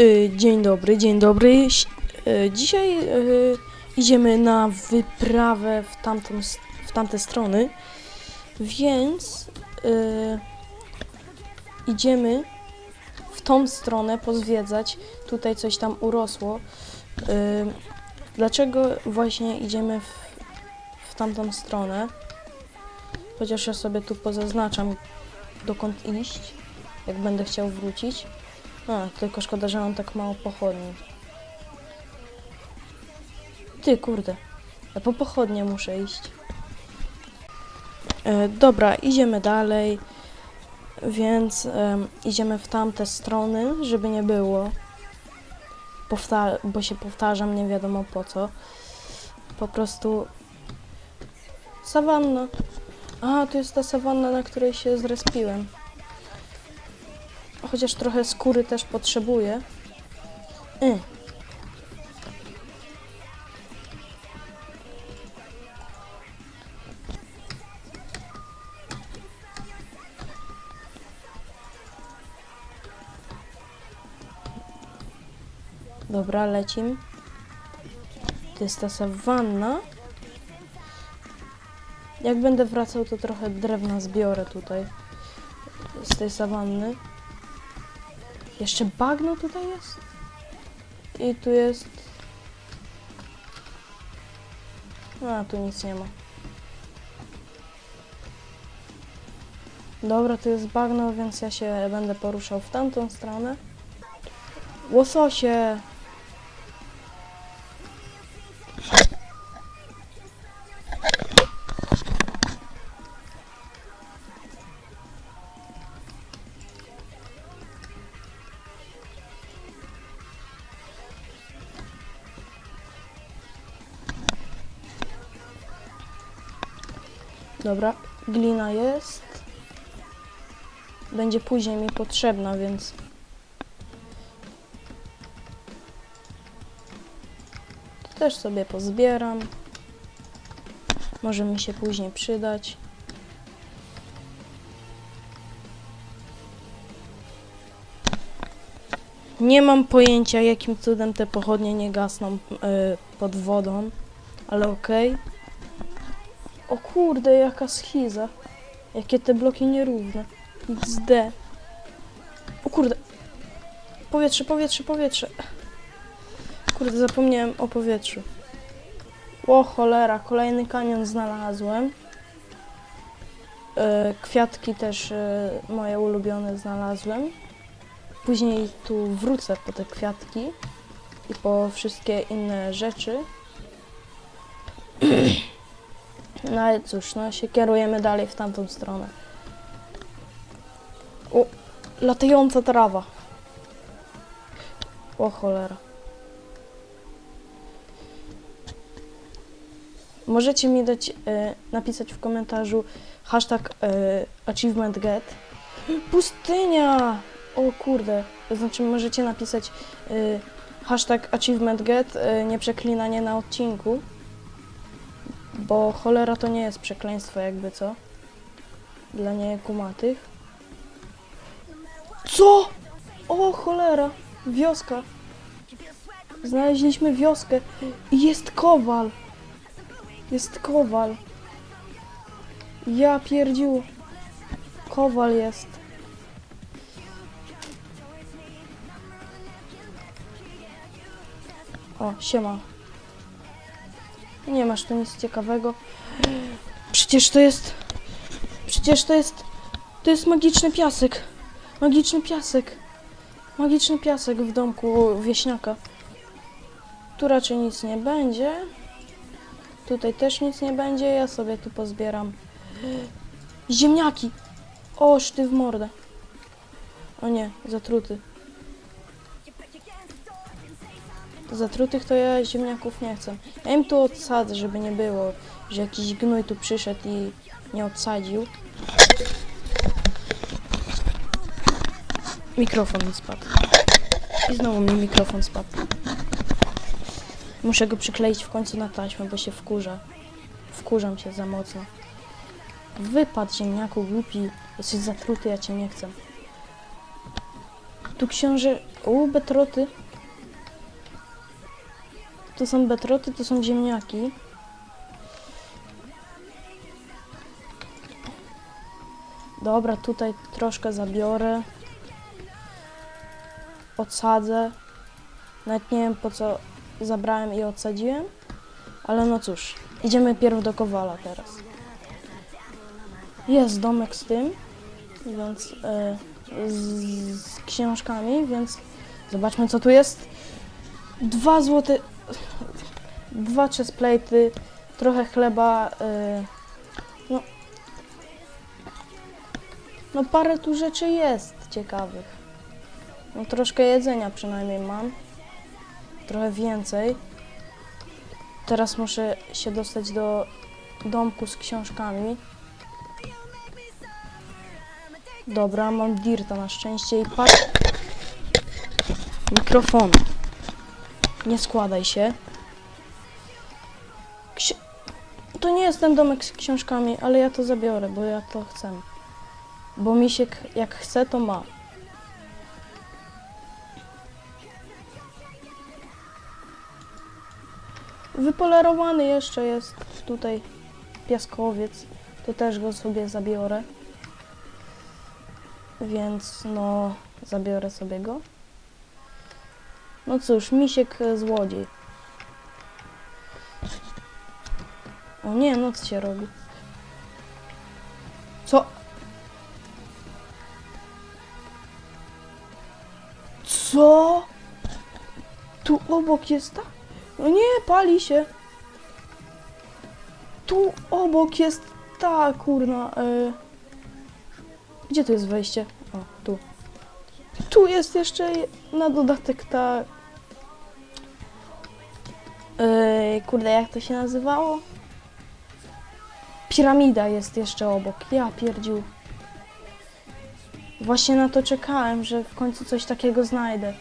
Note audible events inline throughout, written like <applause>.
Y, Dzień dobry, dzień dobry. Y, Dzisiaj y, idziemy na wyprawę w, tamtą, w tamte strony, więc idziemy w tą stronę pozwiedzać. Tutaj coś tam urosło. Dlaczego właśnie idziemy w, w tamtą stronę? Chociaż ja sobie tu pozaznaczam, dokąd iść, jak będę chciał wrócić. A, tylko szkoda, że mam tak mało pochodni. Ty, kurde. Ja po pochodnie muszę iść. E, dobra, idziemy dalej. Więc em, idziemy w tamte strony, żeby nie było. Bo się powtarzam, nie wiadomo po co. Po prostu... Sawanna. A, to jest ta sawanna, na której się zrespiłem. Chociaż trochę skóry też potrzebuję. Y. Dobra. To jest ta sawanna. Jak będę wracał, to trochę drewna zbiorę tutaj. Z tej sawanny. Jeszcze bagno tutaj jest? I tu jest... A, tu nic nie ma. Dobra, tu jest bagno, więc ja się będę poruszał w tamtą stronę. Łososie! Dobra, glina jest. Będzie później mi potrzebna, więc... Też sobie pozbieram. Może mi się później przydać. Nie mam pojęcia, jakim cudem te pochodnie nie gasną y, pod wodą, ale okej. O kurde, jaka schiza. Jakie te bloki nierówne. XD. O kurde. Powietrze, powietrze, powietrze. Kurde, zapomniałem o powietrzu. O cholera, kolejny kanion znalazłem. E, Kwiatki też e, moje ulubione znalazłem. Później tu wrócę po te kwiatki i po wszystkie inne rzeczy. No ale cóż, no się kierujemy dalej w tamtą stronę. O, latająca trawa. O cholera. Możecie mi dać, e, napisać w komentarzu hashtag achievementget. Pustynia! O kurde. Znaczy możecie napisać e, hashtag achievementget, e, nieprzeklinanie na odcinku. Bo cholera to nie jest przekleństwo jakby co. Dla niekumatych. Co? O cholera! Wioska. Znaleźliśmy wioskę. I Jest kowal. Jest kowal. Ja pierdziu. Kowal jest. O, siema. Nie masz tu nic ciekawego. Przecież to jest... Przecież to jest... To jest magiczny piasek. Magiczny piasek. Magiczny piasek w domku wieśniaka. Tu raczej nic nie będzie. Tutaj też nic nie będzie. Ja sobie tu pozbieram. Ziemniaki! O, szty w mordę. O nie, zatruty. Zatrutych to ja ziemniaków nie chcę. Ja im tu odsadzę, żeby nie było, że jakiś gnój tu przyszedł i nie odsadził. Mikrofon mi spadł. I znowu mi mikrofon spadł. Muszę go przykleić w końcu na taśmę, bo się wkurza. Wkurzam się za mocno. Wypad ziemniaku głupi. Jesteś zatruty, ja cię nie chcę. Tu książę... U, betroty. To są betroty, to są ziemniaki. Dobra, tutaj troszkę zabiorę. Odsadzę. Nawet nie wiem po co zabrałem i odsadziłem. Ale no cóż, idziemy pierw do Kowala teraz. Jest domek z tym, więc e, z, z książkami, więc zobaczmy co tu jest. Dwa złote, dwa chestplate'y, trochę chleba, e, no, no parę tu rzeczy jest ciekawych. No troszkę jedzenia przynajmniej mam, trochę więcej. Teraz muszę się dostać do domku z książkami. Dobra, mam dirta na szczęście i patrz... Mikrofon. Nie składaj się. To nie jest ten domek z książkami, ale ja to zabiorę, bo ja to chcę. Bo misiek jak chce, to ma. Wypolerowany jeszcze jest tutaj piaskowiec. To też go sobie zabiorę. Więc no, zabiorę sobie go. No cóż, misiek e, złodziej. O nie, noc się robi. Co? Co? Tu obok jest ta? No nie, pali się. Tu obok jest ta kurna. E... Gdzie tu jest wejście? O, tu. Tu jest jeszcze je- na dodatek ta. Yy, kurde, jak to się nazywało? Piramida jest jeszcze obok. Ja pierdził. Właśnie na to czekałem, że w końcu coś takiego znajdę.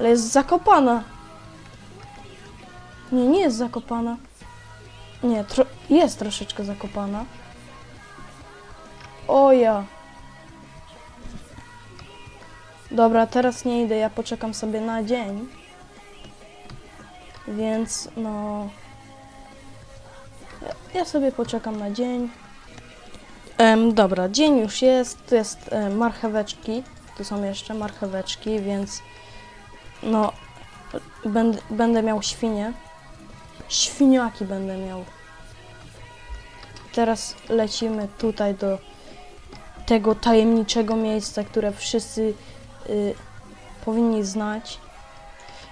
Ale jest zakopana. Nie, nie jest zakopana. Nie, tro jest troszeczkę zakopana. O ja. Dobra, teraz nie idę, ja poczekam sobie na dzień. Więc no. Ja, sobie poczekam na dzień. Dobra, dzień już jest. Tu jest e, marcheweczki. Tu są jeszcze marcheweczki, więc no. Będę, będę miał świnie. Świniaki będę miał. Teraz lecimy tutaj do tego tajemniczego miejsca, które wszyscy y, powinni znać.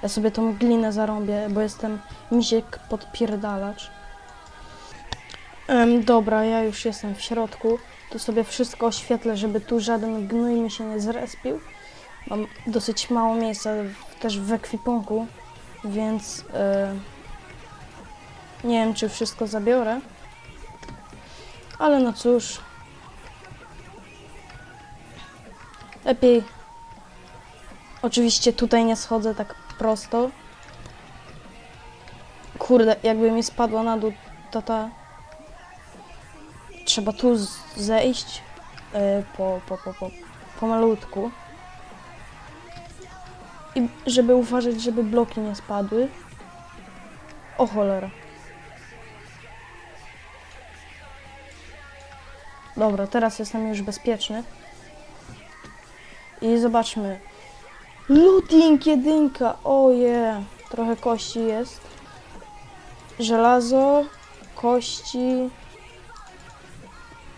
Ja sobie tą glinę zarąbię, bo jestem misiek podpierdalacz. Dobra, ja już jestem w środku. Tu sobie wszystko oświetlę, żeby tu żaden gnój mi się nie zrespił. Mam dosyć mało miejsca też w ekwipunku, więc y, nie wiem, czy wszystko zabiorę. Ale no cóż. Lepiej. Oczywiście tutaj nie schodzę tak prosto. Kurde, jakby mi spadła na dół ta ta. Trzeba tu zejść e, po, po, po, po, po malutku. I żeby uważać, żeby bloki nie spadły. O cholera. Dobra, teraz jestem już bezpieczny. I zobaczmy. Looting jedynka, oje. Trochę kości jest. Żelazo, kości.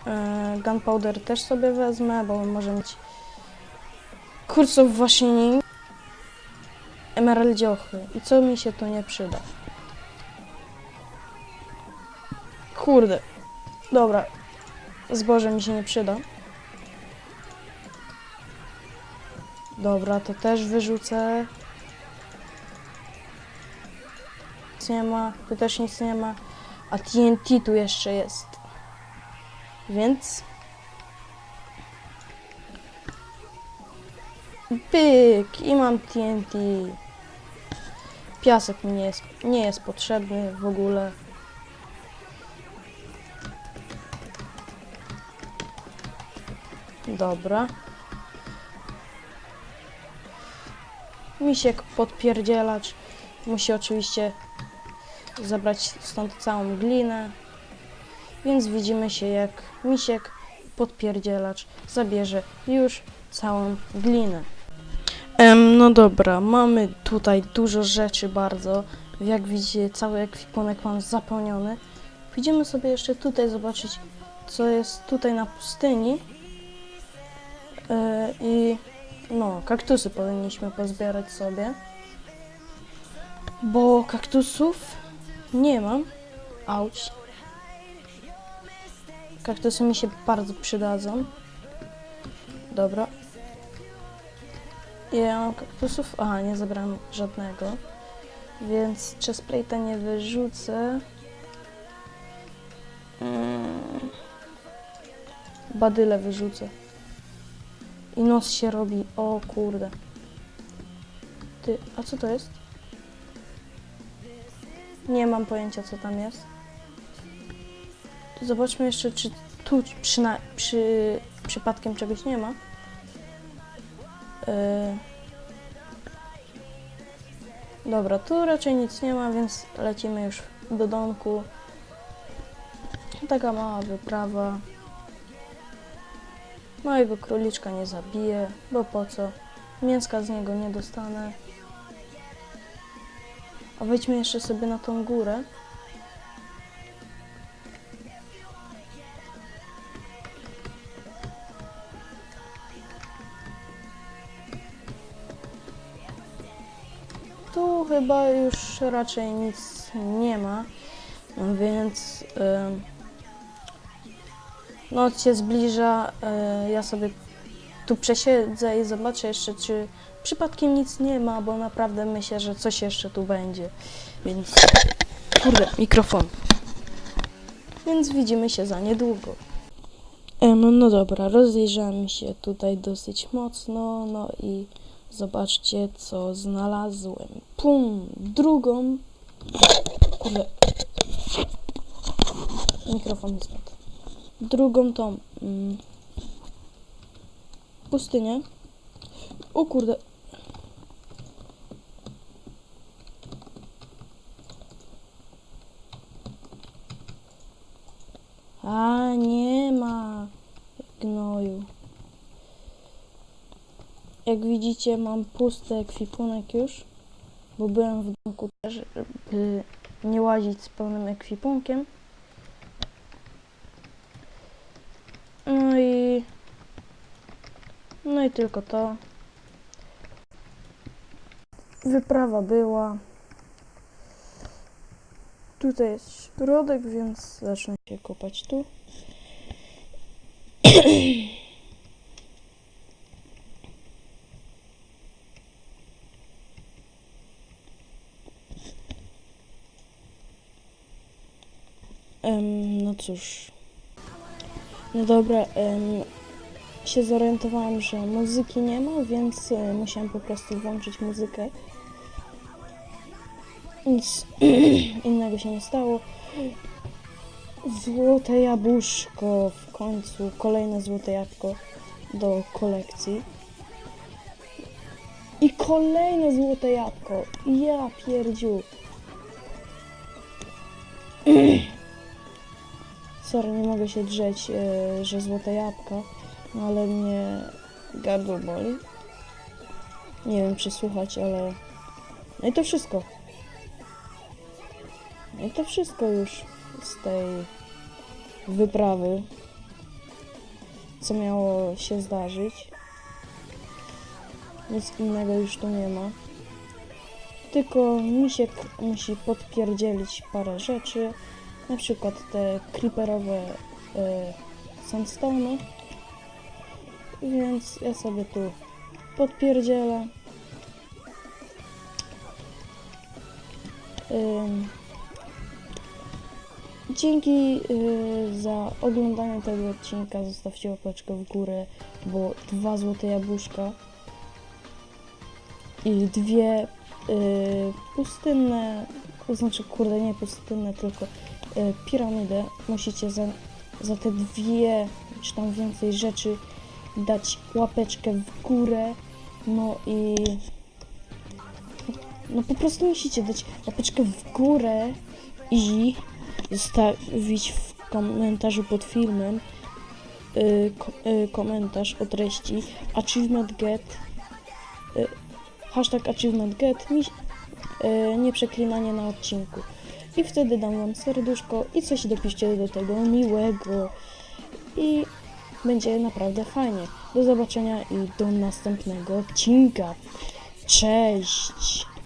E, gunpowder też sobie wezmę, bo może mieć kursów właśnie nie. Emeraldziochy. I co mi się tu nie przyda? Kurde. Dobra. Zboże mi się nie przyda. Dobra, to też wyrzucę. Nic nie ma, tu też nic nie ma. A TNT tu jeszcze jest. Więc... Pyk! I mam TNT. Piasek mi nie jest, nie jest potrzebny w ogóle. Dobra. Misiek podpierdzielacz musi oczywiście zabrać stąd całą glinę. Więc widzimy się jak misiek podpierdzielacz zabierze już całą glinę. Em, no dobra, mamy tutaj dużo rzeczy bardzo. Jak widzicie, cały ekwipunek mam zapełniony. Widzimy sobie jeszcze tutaj zobaczyć, co jest tutaj na pustyni. E, I no, kaktusy powinniśmy pozbierać sobie. Bo kaktusów nie mam. Auć. Kaktusy mi się bardzo przydadzą. Dobra. Ja mam kaktusów. Aha, nie zabrałem żadnego. Więc chestplate'a nie wyrzucę. Mm. Badyle wyrzucę. I nos się robi. O kurde. Ty, a co to jest? Nie mam pojęcia co tam jest. Zobaczmy jeszcze, czy tu przyna- przy, przypadkiem czegoś nie ma. Yy. Dobra, tu raczej nic nie ma, więc lecimy już do domku. Taka mała wyprawa. Mojego króliczka nie zabiję, bo po co? Mięska z niego nie dostanę. A wejdźmy jeszcze sobie na tą górę. Chyba już raczej nic nie ma, więc ym, noc się zbliża. y, ja sobie tu przesiedzę i zobaczę jeszcze, czy przypadkiem nic nie ma, bo naprawdę myślę, że coś jeszcze tu będzie. Więc kurde, mikrofon. Więc widzimy się za niedługo. Em, no dobra, rozejrzałem się tutaj dosyć mocno, no i zobaczcie, co znalazłem. Pum, drugą. Kurde. Mikrofon mi spadł. Drugą tą mm, pustynię. O kurde. A nie ma gnoju. Jak widzicie, mam pusty ekwipunek już, bo byłem w domku też, żeby nie łazić z pełnym ekwipunkiem. No i no i tylko to. Wyprawa była. Tutaj jest środek, więc zacznę się kopać tu. <clears throat> Em, no cóż. No dobra, się zorientowałam, że muzyki nie ma, więc e, musiałam po prostu włączyć muzykę. Nic <clears throat> innego się nie stało. Złote jabłuszko, w końcu kolejne złote jabłko do kolekcji. I kolejne złote jabłko. Ja pierdziu. <clears throat> Sorry, nie mogę się drzeć, e, że złote jabłka, no ale mnie gardło boli. Nie wiem, czy słuchać, ale... No i to wszystko. No i to wszystko już z tej wyprawy, co miało się zdarzyć. Nic innego już tu nie ma. Tylko misiek musi podpierdzielić parę rzeczy. Na przykład te creeperowe e, sandstone. Więc ja sobie tu podpierdzielę. Dzięki y, za oglądanie tego odcinka. Zostawcie łapeczkę w górę, bo dwa złote jabłuszka i dwie y, pustynne, to znaczy kurde nie pustynne, tylko y, piramidy. Musicie za, za te dwie, czy tam więcej rzeczy dać łapeczkę w górę. No i no po prostu musicie dać łapeczkę w górę i zostawić w komentarzu pod filmem y, ko, y, komentarz o treści achievement get y, hashtag achievement get mi, y, nieprzeklinanie na odcinku i wtedy dam wam serduszko i coś dopiszcie do tego miłego i będzie naprawdę fajnie. Do zobaczenia i do następnego odcinka. Cześć!